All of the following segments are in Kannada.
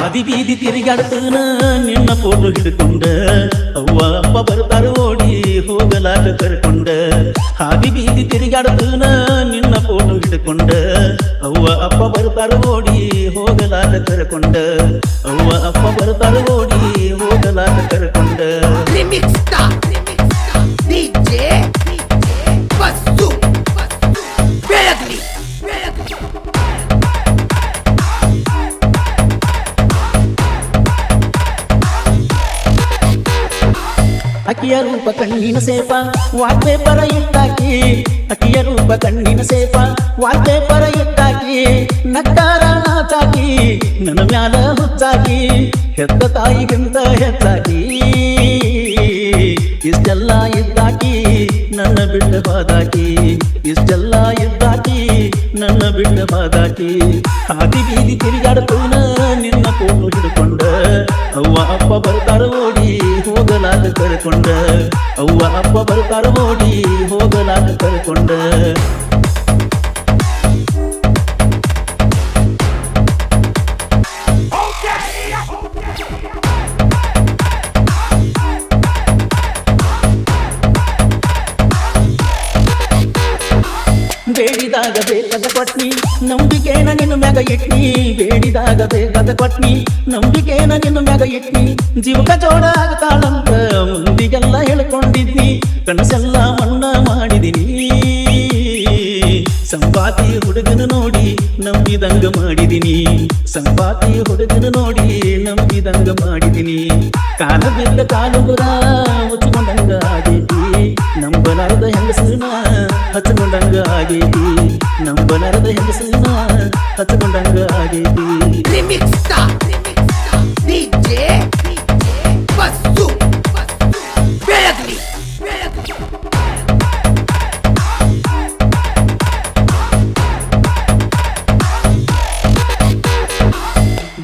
ಹಾದಿ ಬೀದಿ ತಿರುಗಾಡ್ತನ ನಿನ್ನ ಫೋಟೋ ಹಿಡ್ಕೊಂಡ. ಅವ್ವ ಅಪ್ಪ ಬರ್ತಾರ ಓಡಿ ಹೋಗಲಾಗ ಕರ್ಕೊಂಡ. ಹಾದಿ ಬೀದಿ ತಿರುಗಾಡ್ತನ ನಿನ್ನ ಫೋಟೋ ಹಿಡ್ಕೊಂಡ. ಅವ್ವ ಅಪ್ಪ ಬರ್ತಾರ ಓಡಿ ಹೋಗಲಾಗ ಕರ್ಕೊಂಡ. ಅವ್ವ ಅಪ್ಪ ಬರ್ತಾರ ಅಕಿಯ ರೂಪ ಕಣ್ಣಿನ ಸೇಪ. ಪರ ಇಟ್ಟಾಕಿ ಅಟಿಯ ರೂಪ ಕಣ್ಣಿನ ಸೇಪ. ಪರ ಇಟ್ಟಾಕಿ ನಕ್ಕಾರ ನಾಚಾಕಿ ನನ್ನ ಮ್ಯಾಲ ಹುಚ್ಚಾಕಿ, ಹೆತ್ತ ತಾಯಿಗಿಂತ ಹೆತ್ತಾಕಿ ಇಷ್ಟೆಲ್ಲ ಇದ್ದಾಕಿ, ನನ್ನ ಬಿಟ್ಟು ಬಾದಾಕಿ. ಇಷ್ಟೆಲ್ಲ ನನ್ನ ಬಿಟ್ಟ ಬಾದಾಕಿ ಹಾದಿ ಬೀದಿ ತಿರುಗಾಡ್ತೂನ ನಿನ್ನ ಫೋಟೋ ಹಿಡ್ಕೊಂಡ ಅವ್ವ ಅಪ್ಪ ಬರ್ತಾರ ಓಡಿ ಹೋಗಲಾಗ ಕರ್ಕೊಂಡ ಅವ್ವ ಅಪ್ಪ ಬರ್ತಾರ ಓಡಿ ಹೋಗಲಾಗ ಕರ್ಕೊಂಡ ಬೇಡಿದಾಗ ಬೇಕಾದ ಕೊಟ್ನಿ ನಂಬಿಕೆನ ನಿನ್ನ ಮ್ಯಾಗ ಇಟ್ನಿ. ಬೇಡಿದಾಗ ಬೇಕಾದ ಕೊಟ್ನಿ ನಂಬಿಕೆನ ನಿನ್ನ ಮ್ಯಾಗ ಇಟ್ನಿ. ಜೀವಕ ಜೋಡ ಆಗ್ತಾಳಂತ ಮುಂದಿಗೆಲ್ಲ ಹೇಳ್ಕೊಂಡಿದ್ನಿ. ಕನಸೆಲ್ಲ ಮಣ್ಣ ಮಾಡಿದಿನಿ. ಸಂಪಾತಿ ಹುಡುಗನ ನೋಡಿ ನಂಬಿದಂಗ ಮಾಡಿದಿನಿ. ಸಂಪಾತಿ ಹುಡುಗನ ನೋಡಿ ನಂಬಿದಂಗ ಮಾಡಿದಿನಿ. ಕಾಲ ಬಿದ್ದ ಆಗೈತಿ ನಂಬಲಾರದ ಹೆಂಗಸನ ಆಗೈತಿ ನಂಬಲಾರದ ಹೆಂಗಸನ ಆಗೈತಿ Remix Star DJ Basu Beladli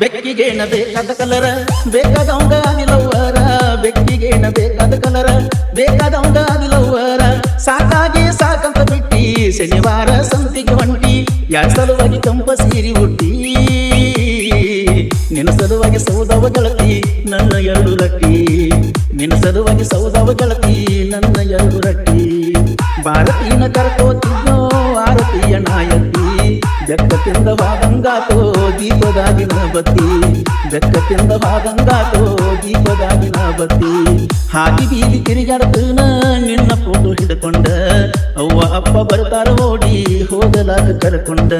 ಬೆಕ್ಕಿಗೇನ ಬೇಕಾದ ಕಲರ ಬೇಕಾದವಂಗ ನಿಲ್ಲವರ ಬೆಕ್ಕಿಗೇನ ಬೇಕಾದ ಕಲರ ಬೇಕಾದವಂಗ ಶನಿವಾರ ಸಂತಿಗೆ ಹೊಂಟಿ, ಯಾರ ಸಲುವಾಗಿ ಕಂಪ ಸೀರಿ ಹುಟ್ಟಿ ನಿನ್ನ ಸಲುವಾಗಿ ಸೌದವ ಗೆಳತಿ, ನನ್ನ ಎರಡು ರಟ್ಟಿ. ನಿನ್ನ ಸಲುವಾಗಿ ಸೌದವ ಗೆಳತಿ, ನನ್ನ ಎರಡು ರಟ್ಟಿ. ಭಾರತೀನ ಕರ್ಕೋತಿದ್ದೋ ಆರತಿಯ ನಾಯಕಿ. ಬೆಕ್ಕ ತಿಂದ ಬಾದಂಗಾತೋ ದೀಪದಾಗಿನ ಬತ್ತಿ ಬೆಕ್ಕ ತಿಂದ ಬಾದಂಗಾತೋ ದೀಪದಾಗಿನ ಬತ್ತಿ ಹಾದಿ ಬೀದಿ ತಿರುಗಾಡ್ತನ ನಿನ್ನ ಫೋಟೋ ಹಿಡ್ಕೊಂಡ. ಅವ್ವ ಅಪ್ಪ ಬರ್ತಾರ ಓಡಿ ಹೋಗಲಾಗ ಕರ್ಕೊಂಡ.